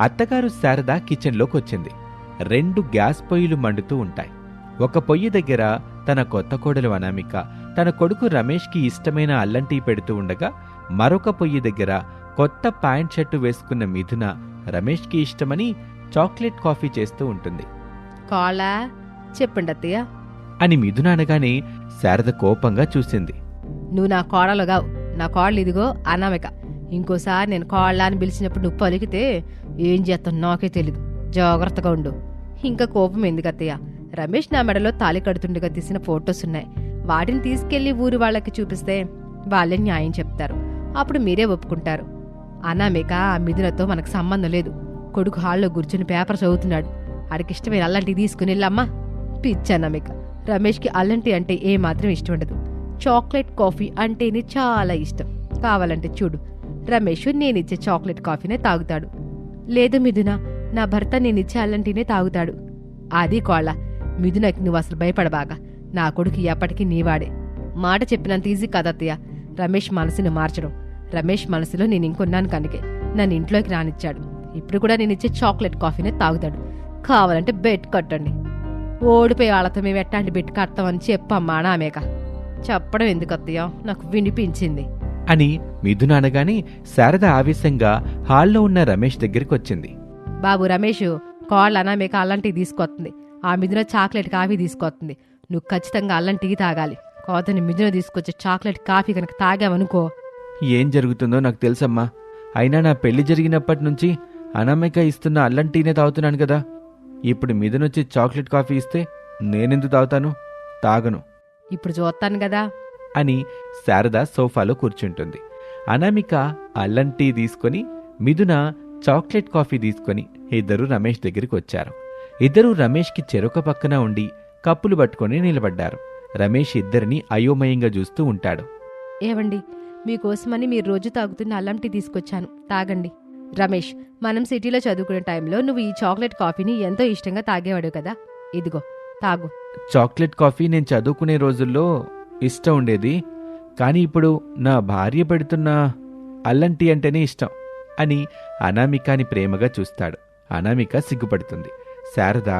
అత్తగారు శారద కిచెన్లోకి వచ్చింది. రెండు గ్యాస్ పొయ్యిలు మండుతూ ఉంటాయి. ఒక పొయ్యి దగ్గర తన కొత్త కోడలు అనామిక తన కొడుకు రమేష్కి ఇష్టమైన అల్లం టీ పెడుతూ ఉండగా మరొక పొయ్యి దగ్గర కొత్త ప్యాంట్ షర్టు వేసుకున్న మిథున రమేష్కి ఇష్టమని చాక్లెట్ కాఫీ చేస్తూ ఉంటుంది. కాళ్ళ చెప్పండి అత్తయ్య. అని మిథున అనగానే శారద కోపంగా చూసింది. నువ్వు నా కోడలుగావు. నా కోడలు ఇదిగో అనామిక. ఇంకోసారి నేను కోళ్ళ అని పిలిచినప్పుడు నువ్వు పలికితే ఏం చేస్తాను నాకే తెలీదు. జాగ్రత్తగా ఉండు. ఇంకా కోపం ఎందుకత్తయ్య రమేష్ నా మెడలో తాళి కడుతుండగా తీసిన ఫొటోస్ ఉన్నాయి. వాటిని తీసుకెళ్ళి ఊరి వాళ్ళకి చూపిస్తే వాళ్ళే న్యాయం చెప్తారు. అప్పుడు మీరే ఒప్పుకుంటారు. అనామిక ఆ మిథునతో మనకు సంబంధం లేదు. కొడుకు హాల్లో కూర్చుని పేపర్ చదువుతున్నాడు. ఆడికి ఇష్టమైన అల్లంటి తీసుకుని వెళ్ళమ్మా. పిచ్చి అనామిక. రమేష్కి అల్లంటి అంటే ఏమాత్రం ఇష్టం ఉండదు. చాక్లెట్ కాఫీ అంటేనే చాలా ఇష్టం. కావాలంటే చూడు. రమేష్ నేనిచ్చే చాక్లెట్ కాఫీనే తాగుతాడు. లేదు మిథున నా భర్త నేనిచ్చే అల్లంటినే తాగుతాడు. అది కోళ్ళ మిథునకి నువ్వు అసలు భయపడబాగా నా కొడుకు ఎప్పటికీ నీవాడే. మాట చెప్పినంత ఈజీ కదత్తయ్య రమేష్ మనసుని మార్చడం. రమేష్ మనసులో నేను ఇంకొన్నాను కనుకే. నన్ను ఇంట్లోకి రానిచ్చాడు. ఇప్పుడు కూడా నేను ఇచ్చే చాక్లెట్ కాఫీనే తాగుతాడు. కావాలంటే బెట్ కట్టండి. ఓడిపోయి వాళ్ళతో మేము ఎట్టాంటి బెట్ కడతామని చెప్పమ్మా నామేక. చెప్పడం ఎందుకు అత్తయ్య? నాకు వినిపించింది. అని మిథున అనగానే శారద ఆవేశంగా హాల్లో ఉన్న రమేష్ దగ్గరికి వచ్చింది బాబు రమేష్ కాళ్ళు అనామేక అల్లంటి తీసుకొస్తుంది. ఆ మిథున చాక్లెట్ కాఫీ తీసుకొస్తుంది. నువ్వు ఖచ్చితంగా అల్లం టీ తాగాలి. కోతని మిథున తీసుకొచ్చే చాక్లెట్ కాఫీ కనుక తాగావనుకో. ఏం జరుగుతుందో నాకు తెలుసమ్మా. అయినా నా పెళ్ళి జరిగినప్పటి నుంచి అనామిక ఇస్తున్న అల్లం టీనే తాగుతున్నాను కదా. ఇప్పుడు మిథునొచ్చి చాక్లెట్ కాఫీ ఇస్తే నేనెందుకు తాగుతాను? తాగను. ఇప్పుడు చూస్తాను కదా. అని శారద సోఫాలో కూర్చుంటుంది. అనామిక అల్లం టీ తీసుకొని మిథున చాక్లెట్ కాఫీ తీసుకొని ఇద్దరు రమేష్ దగ్గరికి వచ్చారు. ఇద్దరూ రమేష్కి చెరొక పక్కన ఉండి కప్పులు పట్టుకొని నిలబడ్డారు. రమేష్ ఇద్దరిని అయోమయంగా చూస్తూ ఉంటాడు. ఏవండి మీకోసమని మీరు రోజు తాగుతున్న అల్లం టీ తీసుకొచ్చాను. తాగండి. రమేష్ మనం సిటీలో చదువుకునే టైంలో నువ్వు ఈ చాక్లెట్ కాఫీని ఎంతో ఇష్టంగా తాగేవాడు కదా. ఇదిగో తాగు. చాక్లెట్ కాఫీ నేను చదువుకునే రోజుల్లో ఇష్టం ఉండేది. కానీ ఇప్పుడు నా భార్య పెడుతున్న అల్లం టీ అంటేనే ఇష్టం అని అనామికాని ప్రేమగా చూస్తాడు. అనామిక సిగ్గుపడుతుంది. శారద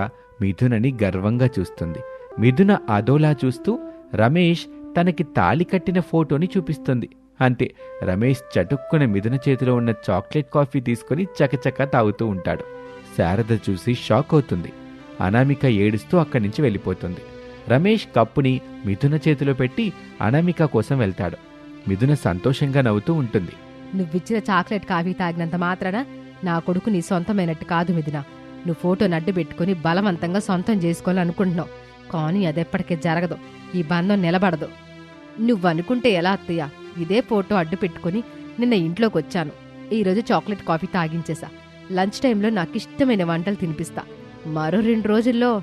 మిథునని గర్వంగా చూస్తుంది. మిథున అదోలా చూస్తూ రమేష్ తనకి తాలి కట్టిన ఫోటోని చూపిస్తుంది. అంతే. రమేష్ చటుక్కున మిథున చేతిలో ఉన్న చాక్లెట్ కాఫీ తీసుకొని చకచక తాగుతూ ఉంటాడు. శారద చూసి షాక్ అవుతుంది. అనామిక ఏడుస్తూ అక్కడి నుంచి వెళ్ళిపోతుంది. రమేష్ కప్పుని మిథున చేతిలో పెట్టి అనామిక కోసం వెళ్తాడు. మిథున సంతోషంగా నవ్వుతూ ఉంటుంది. నువ్విచ్చిన చాక్లెట్ కాఫీ తాగినంత మాత్రాన నా కొడుకు నీ సొంతమైనట్టు కాదు మిథున. నువ్వు ఫోటోని అడ్డు పెట్టుకుని బలవంతంగా సొంతం చేసుకోవాలనుకుంటున్నావు. కానీ అదెప్పటికీ జరగదు. ఈ బంధం నిలబడదు. నువ్వనుకుంటే ఎలా అత్తయ్య? ఇదే ఫోటో అడ్డు పెట్టుకుని నిన్న ఇంట్లోకి వచ్చాను ఈరోజు చాక్లెట్ కాఫీ తాగించేశా లంచ్ టైంలో నాకు ఇష్టమైన వంటలు తినిపిస్తా. మరో రెండు రోజుల్లో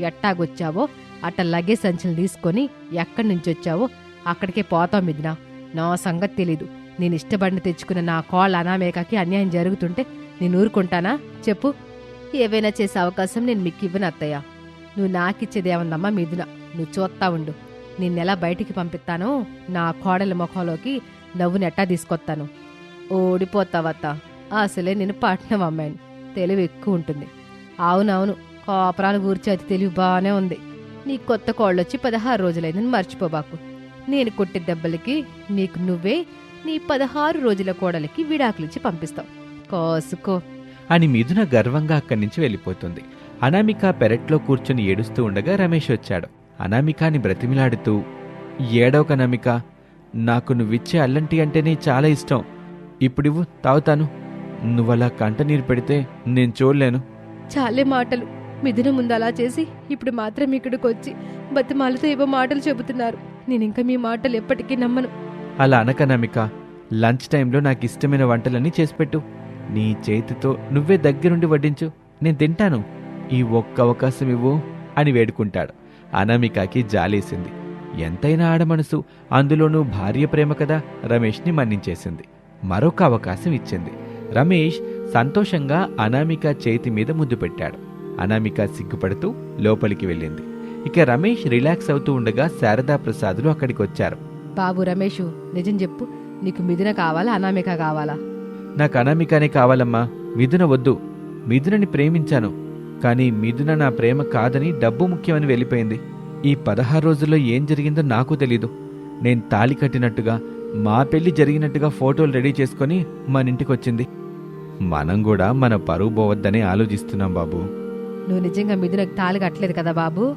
ఎట్టాగొచ్చావో అట్ట లగేజ్ సంచులు తీసుకొని ఎక్కడి నుంచి వచ్చావో అక్కడికే పోతాం మిదినా నా సంగతి తెలీదు. నేను ఇష్టపడిన తెచ్చుకున్న నా కోళ్ళ అనామేకకి అన్యాయం జరుగుతుంటే నేను ఊరుకుంటానా? చెప్పు. ఏవైనా చేసే అవకాశం నేను మీకు ఇవ్వను అత్తయ్య. నువ్వు నాకిచ్చేదేమన్నమ్మా మిథున? నువ్వు చూస్తా ఉండు. నిన్నెలా బయటికి పంపిస్తానో నా కోడల ముఖంలోకి నవ్వు నెట్టా తీసుకొస్తాను. ఓడిపోతావత్త. అసలే నేను పట్నం అమ్మాయిని. తెలివి ఎక్కువ ఉంటుంది. అవునవును కోపరాలు గూర్చి అది తెలివి బాగానే ఉంది. నీ కొత్త కోళ్ళొచ్చి పదహారు రోజులైందని మర్చిపోబాకు. నేను కొట్టే దెబ్బలకి నీకు నువ్వే నీ పదహారు రోజుల కోడలికి విడాకులిచ్చి పంపిస్తావు. కోసుకో. అని మిథున గర్వంగా అక్కడి నుంచి వెళ్ళిపోతుంది. అనామిక పెరట్లో కూర్చుని ఏడుస్తూ ఉండగా రమేష్ వచ్చాడు. అనామికాని బ్రతిమిలాడుతూ ఏడవక అనామిక. నాకు నువ్విచ్చే అల్లంటి అంటేనే చాలా ఇష్టం. ఇప్పుడివ్వు తాగుతాను. నువ్వలా కంట నీరు పెడితే నేను చూడలేను. చాలే మాటలు. మిథున ముందు అలా చేసి ఇప్పుడు మాత్రం ఇక్కడికి వచ్చి బతిమాలతో ఏవో మాటలు చెబుతున్నారు. నేను ఇంకా మీ మాటలు ఎప్పటికీ నమ్మను. అలా అనకనామిక లంచ్ టైంలో నాకు ఇష్టమైన వంటలన్నీ చేసిపెట్టు. నీ చేతితో నువ్వే దగ్గరుండి వడ్డించు. నేను తింటాను. ఈ ఒక్క అవకాశం ఇవ్వు అని వేడుకుంటాడు. అనామికకి జాలేసింది. ఎంతైనా ఆడమనసు అందులోనూ భార్య ప్రేమ కదా రమేష్ని మన్నించేసింది. మరొక అవకాశం ఇచ్చింది. రమేష్ సంతోషంగా అనామిక చేతి మీద ముద్దు పెట్టాడు. అనామిక సిగ్గుపడుతూ లోపలికి వెళ్ళింది. ఇక రమేష్ రిలాక్స్ అవుతూ ఉండగా శారదా ప్రసాదులు అక్కడికి వచ్చారు. బాబు రమేషు నిజం చెప్పు నీకు మిథున కావాలా అనామిక కావాలా? నాకు అనామికనే కావాలమ్మా మిథున వద్దు. మిథునని ప్రేమించాను కానీ మిథున నా ప్రేమ కాదని డబ్బు ముఖ్యమని వెళ్ళిపోయింది. ఈ పదహారు రోజుల్లో ఏం జరిగిందో నాకు తెలీదు. నేను తాళి కట్టినట్టుగా మా పెళ్ళి జరిగినట్టుగా ఫోటోలు రెడీ చేసుకొని మన ఇంటికి వచ్చింది మనం కూడా మన పరువు పోవద్దనే ఆలోచిస్తున్నాం బాబు. నువ్వు నిజంగా మిథునకు తాళి కట్టలేదు కదా బాబు?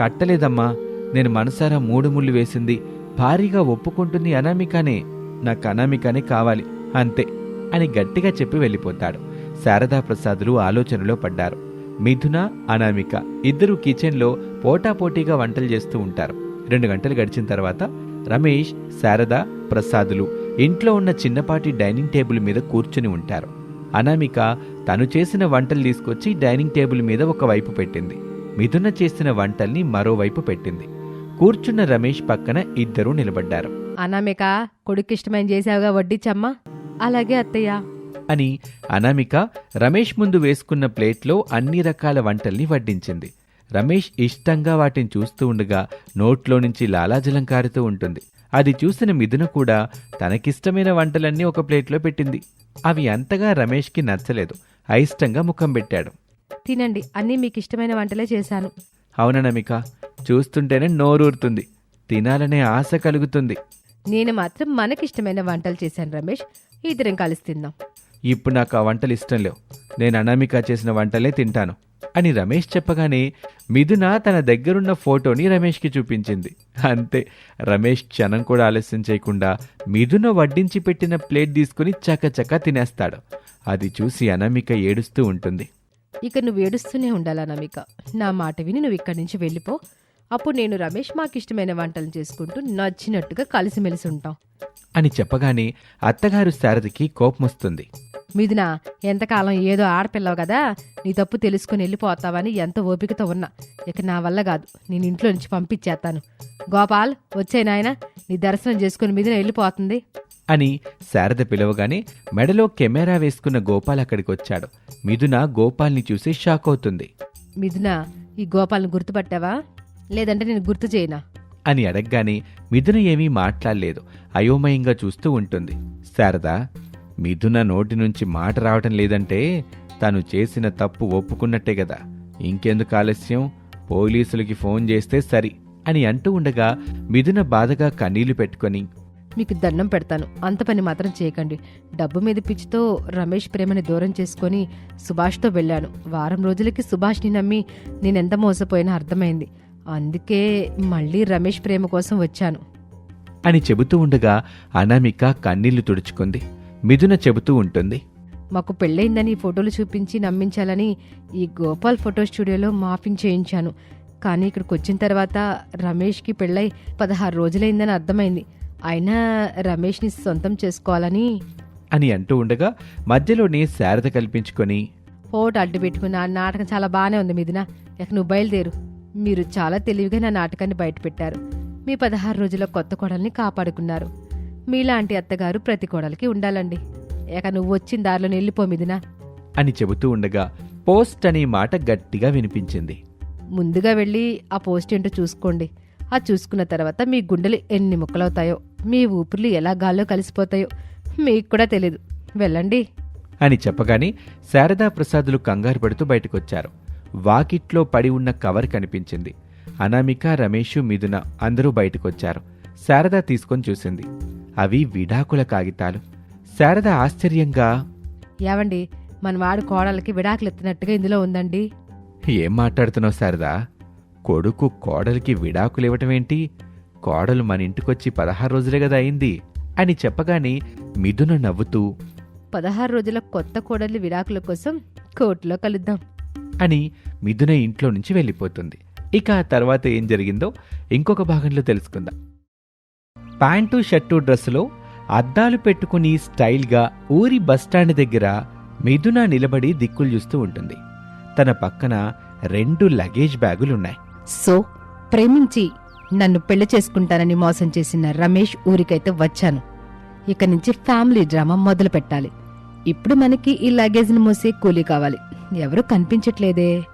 కట్టలేదమ్మా. నేను మనసారా మూడు ముళ్ళు వేసింది. భారీగా ఒప్పుకుంటుంది అనామికానే. నాకు అనామికానే కావాలి అంతే అని గట్టిగా చెప్పి వెళ్ళిపోతాడు. శారదా ప్రసాదులు ఆలోచనలో పడ్డారు. మిథున అనామిక ఇద్దరు కిచెన్లో పోటాపోటీగా వంటలు చేస్తూ ఉంటారు. రెండు గంటలు గడిచిన తర్వాత రమేష్ శారద ప్రసాదులు ఇంట్లో ఉన్న చిన్నపాటి డైనింగ్ టేబుల్ మీద కూర్చుని ఉంటారు. అనామిక తను చేసిన వంటలు తీసుకొచ్చి డైనింగ్ టేబుల్ మీద ఒకవైపు పెట్టింది. మిథున చేసిన వంటల్ని మరోవైపు పెట్టింది. కూర్చున్న రమేష్ పక్కన ఇద్దరూ నిలబడ్డారు. అనామిక కొడుకు ఇష్టమైన చేసావుగా వడ్డిచ్చమ్మా అలాగే అత్తయ్య. అని అనామిక రమేష్ ముందు వేసుకున్న ప్లేట్లో అన్ని రకాల వంటల్ని వడ్డించింది. రమేష్ ఇష్టంగా వాటిని చూస్తూ ఉండగా నోట్లో నుంచి లాలాజలం కారుతూ ఉంటుంది. అది చూసిన మిథున కూడా తనకిష్టమైన వంటలన్నీ ఒక ప్లేట్లో పెట్టింది. అవి అంతగా రమేష్కి నచ్చలేదు. అయిష్టంగా ముఖం పెట్టాడు. తినండి అన్నీ మీకు ఇష్టమైన వంటలే చేశాను. అవుననమిక చూస్తుంటేనే నోరూరుతుంది తినాలనే ఆశ కలుగుతుంది. నేను మాత్రం మనకిష్టమైన వంటలు చేశాను రమేష్. ఇద్దరం కలిసి తిందాం. ఇప్పుడు నాకు ఆ వంటలు ఇష్టం లేవు. నేను అనామిక చేసిన వంటలే తింటాను అని రమేష్ చెప్పగానే మిథున తన దగ్గరున్న ఫోటోని రమేష్కి చూపించింది. అంతే రమేష్ క్షణం కూడా ఆలస్యం చేయకుండా మిథున వడ్డించి పెట్టిన ప్లేట్ తీసుకుని చకచక తినేస్తాడు. అది చూసి అనామిక ఏడుస్తూ ఉంటుంది. ఇక నువ్వు ఏడుస్తూనే ఉండాలా నమిక నా మాట విని నువ్వు ఇక్కడి నుంచి వెళ్ళిపో. అప్పుడు నేను రమేష్ మాకు ఇష్టమైన వంటలు చేసుకుంటూ నచ్చినట్టుగా కలిసిమెలిసి ఉంటాం. అని చెప్పగానే అత్తగారు శారదకి కోపమొస్తుంది మిథున ఎంతకాలం ఏదో ఆడపిల్లవు కదా నీ తప్పు తెలుసుకుని వెళ్ళిపోతావని ఎంత ఓపికతో ఉన్నా. ఇక నా వల్ల కాదు నేను ఇంట్లో నుంచి పంపించేస్తాను. గోపాల్ వచ్చే నాయన నీ దర్శనం చేసుకుని మిథున వెళ్ళిపోతుంది. అని శారద పిలవగానే మెడలో కెమెరా వేసుకున్న గోపాల్ అక్కడికి వచ్చాడు మిథున గోపాల్ని చూసి షాక్ అవుతుంది. మిథున ఈ గోపాల్ని గుర్తుపట్టావా? లేదంటే నేను గుర్తు చేయనా? అని అడగగానే మిథున ఏమీ మాట్లాడలేదు. అయోమయంగా చూస్తూ ఉంటుంది. శారద మిథున నోటి నుంచి మాట రావటం లేదంటే తను చేసిన తప్పు ఒప్పుకున్నట్టే కదా. ఇంకెందుకు ఆలస్యం? పోలీసులకి ఫోన్ చేస్తే సరి అని అంటూ ఉండగా మిథున బాధగా కన్నీళ్ళు పెట్టుకొని మీకు దండం పెడతాను. అంత పని మాత్రం చేయకండి. డబ్బు మీద పిచ్చితో రమేష్ ప్రేమని దూరం చేసుకొని సుభాష్తో వెళ్ళాను. వారం రోజులకి సుభాష్ని నమ్మి నేనెంత మోసపోయినా అర్థమైంది. అందుకే మళ్ళీ రమేష్ ప్రేమ కోసం వచ్చాను. అని చెబుతూ ఉండగా అనామిక కన్నీళ్ళు తుడుచుకుంది. మిథున చెబుతూ ఉంటుంది. మాకు పెళ్ళయిందని ఫోటోలు చూపించి నమ్మించాలని ఈ గోపాల్ ఫోటో స్టూడియోలో మాఫింగ్ చేయించాను. కానీ ఇక్కడికి వచ్చిన తర్వాత రమేష్కి పెళ్ళై పదహారు రోజులైందని అర్థమైంది. అయినా రమేష్ని సొంతం చేసుకోవాలని? అని అంటూ ఉండగా మధ్యలోనే శారద కల్పించుకొని ఫోటో అడ్డు పెట్టుకున్న ఆ నాటకం చాలా బాగానే ఉంది మిదిన ఇక నువ్వు బయలుదేరు. మీరు చాలా తెలివిగా నా నాటకాన్ని బయటపెట్టారు మీ పదహారు రోజుల కొత్త కోడల్ని కాపాడుకున్నారు. మీలాంటి అత్తగారు ప్రతి కోడలికి ఉండాలండి. ఇక నువ్వు వచ్చిన దారిలో వెళ్ళిపో మిదినా అని చెబుతూ ఉండగా పోస్ట్ అనే మాట గట్టిగా వినిపించింది. ముందుగా వెళ్ళి ఆ పోస్ట్ ఏంటో చూసుకోండి. ఆ చూసుకున్న తర్వాత మీ గుండెలు ఎన్ని ముక్కలవుతాయో మీ ఊపిర్లు ఎలా గాల్లో కలిసిపోతాయో మీకు కూడా తెలీదు. వెళ్ళండి. అని చెప్పగానే శారదా ప్రసాదులు కంగారు పడుతూ బయటకొచ్చారు. వాకిట్లో పడి ఉన్న కవర్ కనిపించింది. అనామిక రమేషు మిథున అందరూ బయటకొచ్చారు. శారద తీసుకొని చూసింది. అవి విడాకుల కాగితాలు. శారద ఆశ్చర్యంగా ఏవండి మన వాడు కోడలకి విడాకులు ఎత్తినట్టుగా ఇందులో ఉందండి. ఏం మాట్లాడుతున్నావు శారదా? కొడుకు కోడలికి విడాకులివ్వటమేంటి కోడలు మన ఇంటికొచ్చి పదహారు రోజులే కదా అయింది అని చెప్పగానే మిథున నవ్వుతూ పదహారు రోజుల కొత్త కోడలి విడాకుల కోసం కోర్టులో కలుద్దాం అని మిథున ఇంట్లో నుంచి వెళ్ళిపోతుంది. ఇక ఆ తర్వాత ఏం జరిగిందో ఇంకొక భాగంలో తెలుసుకుందాం. ప్యాంటు షర్టు డ్రెస్సులో అద్దాలు పెట్టుకుని స్టైల్గా ఊరి బస్టాండ్ దగ్గర మిథున నిలబడి దిక్కులు చూస్తూ ఉంటుంది. తన పక్కన రెండు లగేజ్ బ్యాగులున్నాయి. సో ప్రేమించి నన్ను పెళ్ళి చేసుకుంటానని మోసం చేసిన రమేష్ ఊరికైతే వచ్చాను. ఇక నుంచి ఫ్యామిలీ డ్రామా మొదలు పెట్టాలి. ఇప్పుడు మనకి ఈ లగేజ్ని మోసే కూలీ కావాలి. ఎవరు కనిపించట్లేదే.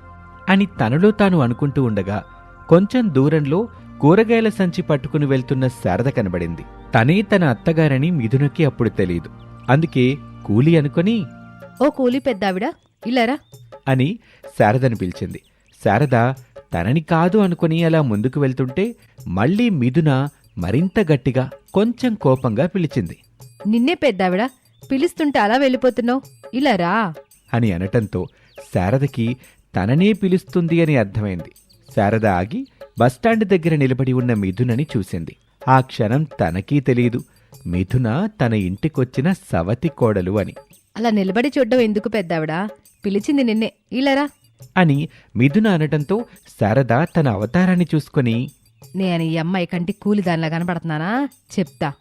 అని తనలో తాను అనుకుంటూ ఉండగా కొంచెం దూరంలో కూరగాయల సంచి పట్టుకుని వెళ్తున్న శారద కనబడింది. తనే తన అత్తగారని మిథునకి అప్పుడు తెలియదు అందుకే కూలి అనుకొని ఓ కూలి పెద్దావిడ ఇలారా? అని శారదను పిలిచింది. శారద తనని కాదు అనుకుని అలా ముందుకు వెళ్తుంటే మళ్ళీ మిథున మరింత గట్టిగా కొంచెం కోపంగా పిలిచింది. నిన్నే పెద్దావిడ పిలుస్తుంటే అలా వెళ్ళిపోతున్నావు? ఇలారా అని అనటంతో శారదకి తననే పిలుస్తుంది అని అర్థమైంది. శారద ఆగి బస్టాండ్ దగ్గర నిలబడి ఉన్న మిథునని చూసింది. ఆ క్షణం తనకీ తెలియదు మిథున తన ఇంటికొచ్చిన సవతి కోడలు అని. అలా నిలబడి చూడ్డం ఎందుకు పెద్దావిడ? పిలిచింది నిన్నే. ఇలారా అని మిథున అనటంతో శారద తన అవతారాన్ని చూసుకొని నేను ఈ అమ్మాయి కంటి కూలిదానిలా కనపడుతున్నానా చెప్తా.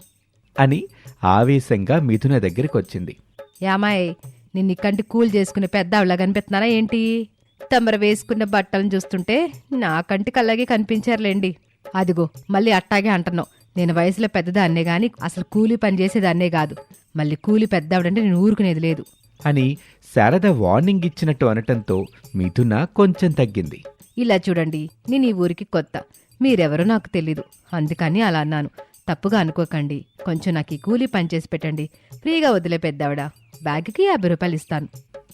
అని ఆవేశంగా మిథున దగ్గరికొచ్చింది. యామాయ్ నిన్ను కంటి కూల్ చేసుకునే పెద్దావిలా కనిపిస్తున్నానా ఏంటి? తమరు వేసుకున్న బట్టలను చూస్తుంటే నా కంటికి అలాగే కనిపించారులేండి. అదిగో మళ్ళీ అట్టాగే అంటున్నావు. నేను వయసులో పెద్దదాన్నే గాని అసలు కూలి పని చేసేదాన్నే కాదు. మళ్ళీ కూలి పెద్దావిడంటే నేను ఊరుకునేది లేదు. అని శారద వార్నింగ్ ఇచ్చినట్టు అనటంతో మిథున కొంచెం తగ్గింది. ఇలా చూడండి నేను ఈ ఊరికి కొత్త. మీరెవరో నాకు తెలీదు. అందుకని అలా అన్నాను. తప్పుగా అనుకోకండి. కొంచెం నాకు ఈ కూలీ పని చేసి పెట్టండి. ఫ్రీగా వదిలే పెద్దావిడ. బ్యాగ్కి యాభై రూపాయలు ఇస్తాను.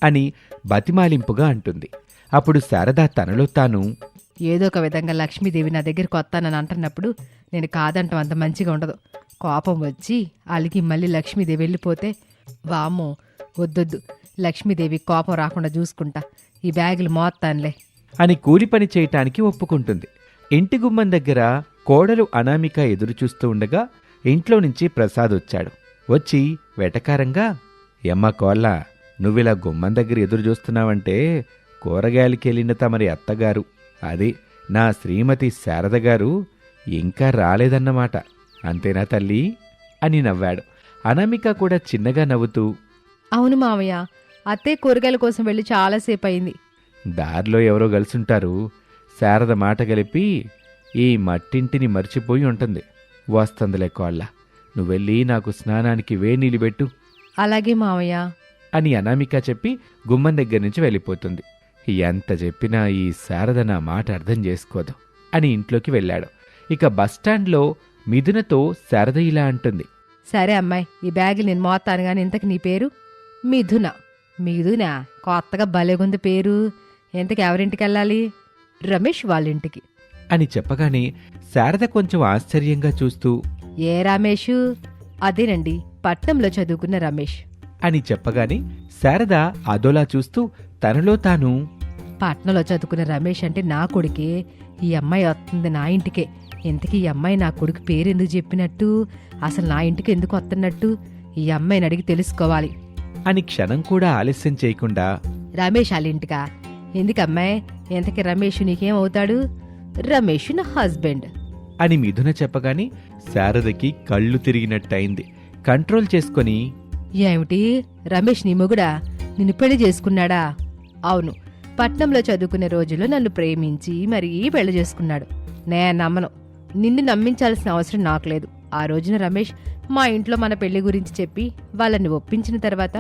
అని బతిమాలింపుగా అంటుంది. అప్పుడు శారద తనలో తాను ఏదో ఒక విధంగా లక్ష్మీదేవి నా దగ్గరికి వస్తానని అంటున్నప్పుడు నేను కాదంటాం అంత మంచిగా ఉండదు. కోపం వచ్చి అలిగి మళ్ళీ లక్ష్మీదేవి వెళ్ళిపోతే వామ్మో వద్దొద్దు. లక్ష్మీదేవి కోపం రాకుండా చూసుకుంటా. ఈ బ్యాగులు మోత్తానులే. అని కూలి పని చేయటానికి ఒప్పుకుంటుంది. ఇంటి గుమ్మం దగ్గర కోడలు అనామిక ఎదురు చూస్తూ ఉండగా ఇంట్లో నుంచి ప్రసాద్ వచ్చాడు. వచ్చి వెటకారంగా ఎమ్మ కోళ్ళ నువ్విలా గుమ్మం దగ్గర ఎదురు చూస్తున్నావంటే కూరగాయలకెళ్ళిన తమరి అత్తగారు అది నా శ్రీమతి శారద గారు ఇంకా రాలేదన్నమాట. అంతేనా తల్లి? అని నవ్వాడు. అనామిక కూడా చిన్నగా నవ్వుతూ అవును మావయ్య. అత్తే కూరగాయల కోసం వెళ్ళి చాలాసేపు అయింది దారిలో ఎవరో గలుసుంటారు. శారద మాట కలిపి ఈ మట్టింటిని మర్చిపోయి ఉంటుంది. వస్తుందిలే కోళ్ళ. నువ్వెళ్ళి నాకు స్నానానికి వేనీళ్ళు పెట్టు. అలాగే మావయ్య. అని అనామిక చెప్పి గుమ్మం దగ్గర నుంచి వెళ్ళిపోతుంది. ఎంత చెప్పినా ఈ శారద నా మాట అర్థం చేసుకోదు అని ఇంట్లోకి వెళ్ళాడు. ఇక బస్టాండ్లో మిథునతో శారద ఇలా అంటుంది. సరే అమ్మాయి ఈ బ్యాగులు నేను మోస్తాను గాని ఇంతకు నీ పేరు? మిథున. మిథున కొత్తగా భలేగుంది పేరు. ఇంతకు ఎవరింటికి వెళ్ళాలి రమేష్ వాళ్ళ ఇంటికి అని చెప్పగానే శారద కొంచెం ఆశ్చర్యంగా చూస్తూ ఏ రమేషు? అదేనండి పట్నంలో చదువుకున్న రమేష్. అని చెప్పగానే శారద అదోలా చూస్తూ తనలో తాను పట్నంలో చదువుకున్న రమేష్ అంటే నా కొడుకే. ఈ అమ్మాయి వస్తుంది నా ఇంటికే. ఇంతకీ ఈ అమ్మాయి నా కొడుకు పేరు ఎందుకు చెప్పినట్టు? అసలు నా ఇంటికి ఎందుకు వస్తున్నట్టు? ఈ అమ్మాయిని అడిగి తెలుసుకోవాలి. అని క్షణం కూడా ఆలస్యం చేయకుండా రమేష్ వాళ్ళ ఇంటికా? ఎందుకు అమ్మాయి ఇంతకీ రమేష్ నీకేం అవుతాడు? రమేష్ నా హస్బెండ్. అని మిథున చెప్పగానే శారదకి కళ్ళు తిరిగినట్టయింది. కంట్రోల్ చేసుకొని ఏమిటి? రమేష్ నీ మొగుడా? నిన్ను పెళ్ళి చేసుకున్నాడా? అవును. పట్నంలో చదువుకునే రోజుల్లో నన్ను ప్రేమించి మరీ పెళ్ళి చేసుకున్నాడు. నేను నమ్మను. నిన్ను నమ్మించాల్సిన అవసరం నాకు లేదు. ఆ రోజున రమేష్ మా ఇంట్లో మన పెళ్ళి గురించి చెప్పి వాళ్ళని ఒప్పించిన తర్వాత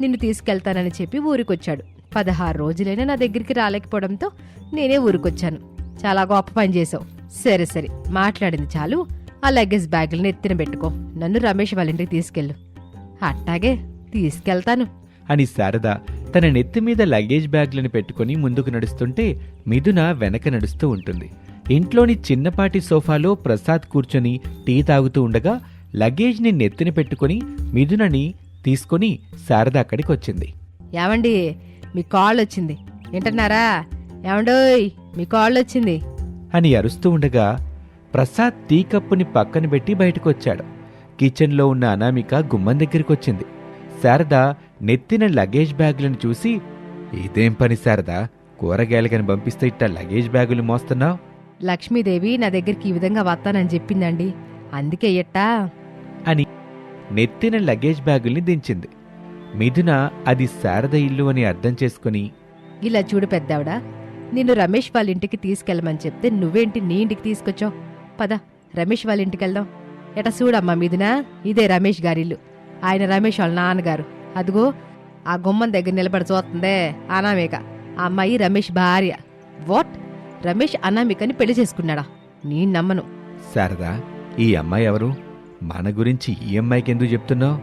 నిన్ను తీసుకెళ్తానని చెప్పి ఊరికొచ్చాడు. పదహారు రోజులైనా నా దగ్గరికి రాలేకపోవడంతో నేనే ఊరికొచ్చాను. చాలా గొప్ప పని చేసావు సరే సరే మాట్లాడింది చాలు. ఆ లగేజ్ బ్యాగులను ఎత్తిన పెట్టుకో. నన్ను రమేష్ వాళ్ళ ఇంటికి తీసుకెళ్ళు. అట్టాగే తీసుకెళ్తాను. అని శారద తన నెత్తి మీద లగేజ్ బ్యాగ్లను పెట్టుకుని ముందుకు నడుస్తుంటే మిథున వెనక నడుస్తూ ఉంటుంది. ఇంట్లోని చిన్నపాటి సోఫాలో ప్రసాద్ కూర్చొని టీ తాగుతూ ఉండగా లగేజ్ని నెత్తిన పెట్టుకుని మిథునని తీసుకుని శారద అక్కడికి వచ్చింది ఏమండి మీ కాల్ వచ్చింది వింటున్నారా ఏమండోయ్ మీ కాల్ వచ్చింది అని అరుస్తూ ఉండగా ప్రసాద్ టీ కప్పుని పక్కన పెట్టి బయటకొచ్చాడు. కిచెన్లో ఉన్న అనామిక గుమ్మం దగ్గరికి వచ్చింది శారద నెత్తిన లగేజ్ బ్యాగులను చూసి ఇదేం పని శారద? కూరగాయలకని పంపిస్తే ఇట్ట లగేజ్ బ్యాగులు మోస్తున్నావు? లక్ష్మీదేవి నా దగ్గరికి ఈ విధంగా వస్తానని చెప్పిందండి. అందుకే ఎట్టా? అని నెత్తిన లగేజ్ బ్యాగుల్ని దించింది. మిథున అది శారద ఇల్లు అని అర్థం చేసుకుని ఇలా చూడు పెద్దావిడ నిన్ను రమేష్ వాళ్ళ ఇంటికి తీసుకెళ్ళమని చెప్తే నువ్వేంటి నీ ఇంటికి తీసుకొచ్చావు? పద రమేష్ వాళ్ళ ఇంటికి వెళ్దాం. ఎట చూడమ్మా మీదినా ఇదే రమేష్ గారిల్లు. ఆయన రమేష్ వాళ్ళ నాన్నగారు. అదిగో ఆ గుమ్మం దగ్గర నిలబడి చూస్తుందే అనామిక ఆ అమ్మాయి రమేష్ భార్య. వాట్? రమేష్ అనామికని పెళ్ళి చేసుకున్నాడా? నీ నమ్మను. శారద ఈ అమ్మాయి ఎవరు? మన గురించి ఈ అమ్మాయికి ఎందుకు చెప్తున్నావు?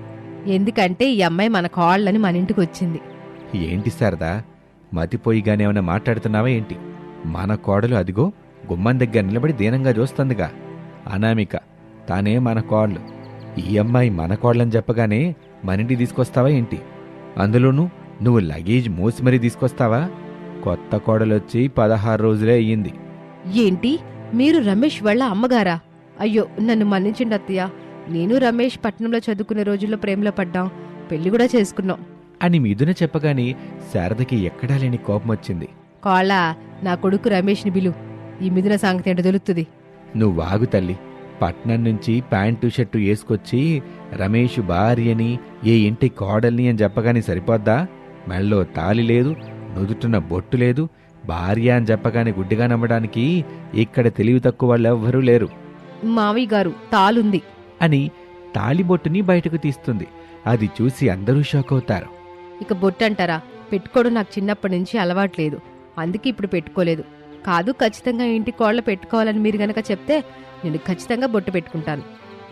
ఎందుకంటే ఈ అమ్మాయి మన కాళ్ళని మన ఇంటికి వచ్చింది. ఏంటి శారదా? మతిపోయిగానే ఏమైనా మాట్లాడుతున్నావా ఏంటి? మన కోడలు అదిగో గుమ్మం దగ్గర నిలబడి దీనంగా చూస్తుందిగా. అనామిక తానే మన కోడలు. ఈ అమ్మాయి మన కోడలని చెప్పగానే మనింటి తీసుకొస్తావా ఏంటి? అందులోనూ నువ్వు లగేజ్ మోసి మరీ తీసుకొస్తావా? కొత్త కోడలొచ్చి పదహారు రోజులే అయ్యింది. ఏంటి? మీరు రమేష్ వాళ్ళ అమ్మగారా? అయ్యో నన్ను మన్నించండి అత్తయ్య. నేను రమేష్ పట్నంలో చదువుకునే రోజుల్లో ప్రేమలో పడ్డాం. పెళ్ళి కూడా చేసుకున్నాం. అని మిథున చెప్పగానే శారదకి ఎక్కడా లేని కోపం వచ్చింది. కాళ్ళ నా కొడుకు రమేష్ని బిలు ఈ మిథున సంగతి ఏంటో తెలుస్తుంది నువ్వు ఆగు తల్లి. పట్నం నుంచి ప్యాంటు షర్టు వేసుకొచ్చి రమేష్ భార్యని ఏ ఇంటి కోడల్ని అని చెప్పగానే సరిపోద్దా? మెళ్ళో తాలి లేదు నుదుటున బొట్టు లేదు. భార్య అని చెప్పగానే గుడ్డిగా నమ్మడానికి ఇక్కడ తెలివి తక్కువ వాళ్ళు ఎవ్వరూ లేరు. మావయ్య గారు తాలుంది. అని తాళిబొట్టుని బయటకు తీస్తుంది. అది చూసి అందరూ షాక్ అవుతారు. ఇక బొట్టు అంటారా పెట్టుకోవడం నాకు చిన్నప్పటి నుంచి అలవాట్లేదు అందుకే ఇప్పుడు పెట్టుకోలేదు. కాదు ఖచ్చితంగా ఇంటి కోళ్ళ పెట్టుకోవాలని మీరు గనక చెప్తే నేను ఖచ్చితంగా బొట్టు పెట్టుకుంటాను.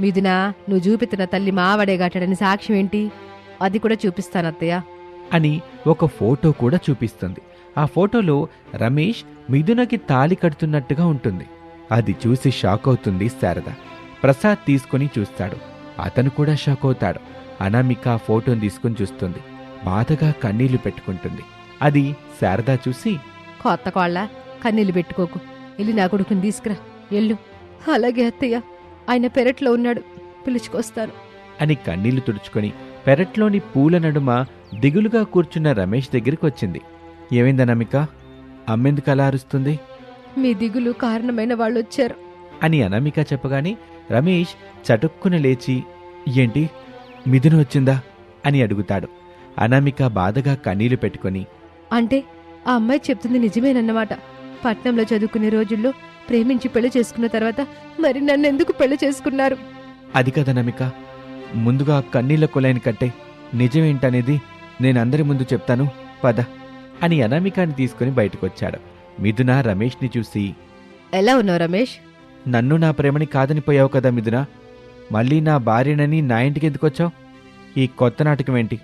మీదునా నువ్వు చూపిస్తున్న తల్లి మావడే గట్టడని సాక్ష్యం ఏంటి? అది కూడా చూపిస్తాను అత్తయ్య. అని ఒక ఫోటో కూడా చూపిస్తుంది. ఆ ఫోటోలో రమేష్ మిథునకి తాలి కడుతున్నట్టుగా ఉంటుంది. అది చూసి షాక్ అవుతుంది శారద. ప్రసాద్ తీసుకుని చూస్తాడు. అతను కూడా షాక్ అవుతాడు. అనామిక ఆ ఫోటోని తీసుకుని చూస్తుంది. బాధగా కన్నీళ్ళు పెట్టుకుంటుంది. అది శారద చూసి కొత్త కోళ్ళ కన్నీళ్ళు పెట్టుకోకు. వెళ్ళి నా కొడుకుని తీసుకురా. ఎల్లు. అలాగే అత్తయ్య. ఆయన పెరట్లో ఉన్నాడు. పిలుచుకొస్తాను. అని కన్నీళ్ళు తుడుచుకొని పెరట్లోని పూల నడుమ దిగులుగా కూర్చున్న రమేష్ దగ్గరికి వచ్చింది ఏమైంది అనామిక? అమ్మెందుకు అలా అరుస్తుంది? మీ దిగులు కారణమైన వాళ్ళు వచ్చారు అని అనామిక చెప్పగానే రమేష్ చటుక్కున లేచి ఏంటి? మిథున వచ్చిందా? అని అడుగుతాడు. అనామిక బాధగా కన్నీళ్ళు పెట్టుకొని అంటే ఆ అమ్మాయి చెప్తుంది నిజమేనన్నమాట. పట్నంలో చదువుకునే రోజుల్లో ప్రేమించి పెళ్ళి చేసుకున్న తర్వాత మరి నన్ను ఎందుకు పెళ్ళి చేసుకున్నారు? అది కదనమిక ముందుగా కన్నీళ్ళ కొలైన కట్టే. నిజమేంటనేది? నేనందరి ముందు చెప్తాను పద అని అనామికాని తీసుకుని బయటకొచ్చాడు. మిథున రమేష్ని చూసి ఎలా ఉన్నావు రమేష్? నన్ను నా ప్రేమని కాదని పోయావు కదా మిథున? మళ్ళీ నా భార్యనని నా ఇంటికి ఎందుకొచ్చావు ఈ కొత్త నాటకం ఏంటి?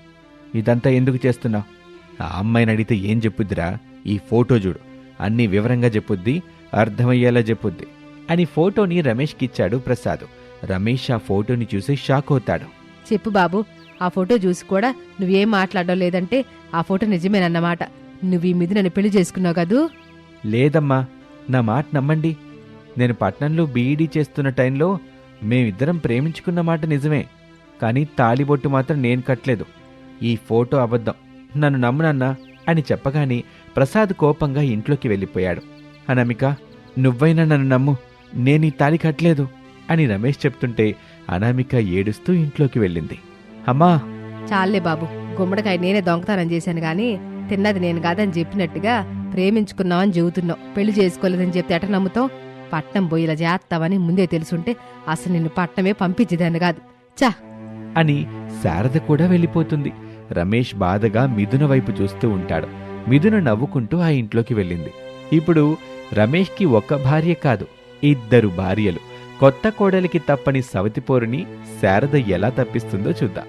ఇదంతా ఎందుకు చేస్తున్నావు? ఆ అమ్మాయిని అడిగితే ఏం చెప్పుద్దిరా? ఈ ఫోటో చూడు. అన్నీ వివరంగా చెప్పుద్ది అర్థమయ్యేలా చెప్పుద్ది. అని ఫోటోని రమేష్కి ఇచ్చాడు ప్రసాద్. రమేష్ ఆ ఫోటోని చూసి షాక్ అవుతాడు. చెప్పు బాబు ఆ ఫోటో చూసి కూడా నువ్వేం మాట్లాడడం లేదంటే ఆ ఫోటో నిజమేనన్నమాట. నువ్వు ఈ మీద నన్ను పెళ్ళి చేసుకున్నావు కదూ? లేదమ్మా నా మాట నమ్మండి. నేను పట్నంలో బీఈడీ చేస్తున్న టైంలో మేమిద్దరం ప్రేమించుకున్న మాట నిజమే. కానీ తాళిబొట్టు మాత్రం నేను కట్టలేదు. ఈ ఫోటో అబద్ధం. నన్ను నమ్మునన్నా అని చెప్పగానే ప్రసాద్ కోపంగా ఇంట్లోకి వెళ్ళిపోయాడు. అనామిక నువ్వైనా నన్ను నమ్ము. నేను ఈ తాళి కట్టలేదు అని రమేష్ చెప్తుంటే అనామిక ఏడుస్తూ ఇంట్లోకి వెళ్ళింది. అమ్మా. చాలే బాబు గుమ్మడికాయ నేనే దొంగతనం చేశాను గాని తిన్నది నేను కాదని చెప్పినట్టుగా ప్రేమించుకున్నావని చెబుతున్నావు. పెళ్ళి చేసుకోలేదని చెప్తే ఎట నమ్ముతావు? పట్నం పోయి ఇలా చేస్తావని ముందే తెలుసుంటే అసలు నిన్ను పట్నమే పంపించేదాన్ని కాదు. చా అని శారద కూడా వెళ్ళిపోతుంది. రమేష్ బాధగా మిథున వైపు చూస్తూ ఉంటాడు. మిథున నవ్వుకుంటూ ఆ ఇంట్లోకి వెళ్ళింది. ఇప్పుడు రమేష్కి ఒక్క భార్య కాదు ఇద్దరు భార్యలు. కొత్త కోడలికి తప్పని సవతిపోరుని శారద ఎలా తప్పిస్తుందో చూద్దాం.